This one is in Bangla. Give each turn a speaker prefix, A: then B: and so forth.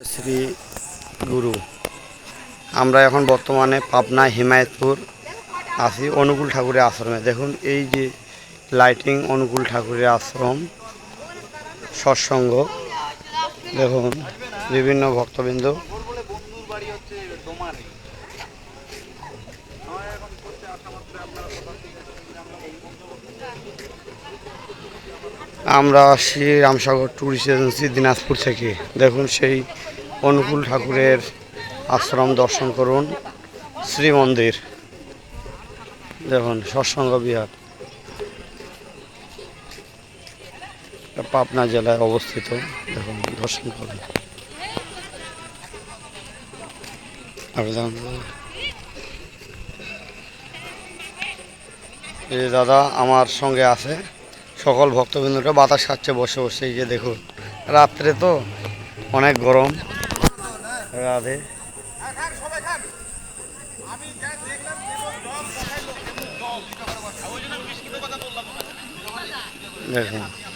A: শ্রী গুরু। আমরা এখন বর্তমানে পাবনা, হিমায়তপুর আছি অনুকূল ঠাকুরের আশ্রমে। দেখুন, এই যে লাইটিং অনুকূল ঠাকুরের আশ্রম, সৎসঙ্গ, দেখুন, বিভিন্ন ভক্তবৃন্দ। আমরা আসি রামসাগর ট্যুরিস্ট এজেন্সি দিনাজপুর থেকে। দেখুন সেই অনুকূল ঠাকুরের আশ্রম দর্শন করুন, শ্রীমন্দির। দেখুন, সৎসঙ্গ বিহার। পাবনা জেলায় অবস্থিত। দেখুন, দর্শন করুন। দাদা আমার সঙ্গে আছে। সকল ভক্তবৃন্দকে বাতাস খাচ্ছে বসে বসে গিয়ে দেখুন। রাত্রে তো অনেক গরম। রাধে। দেখুন।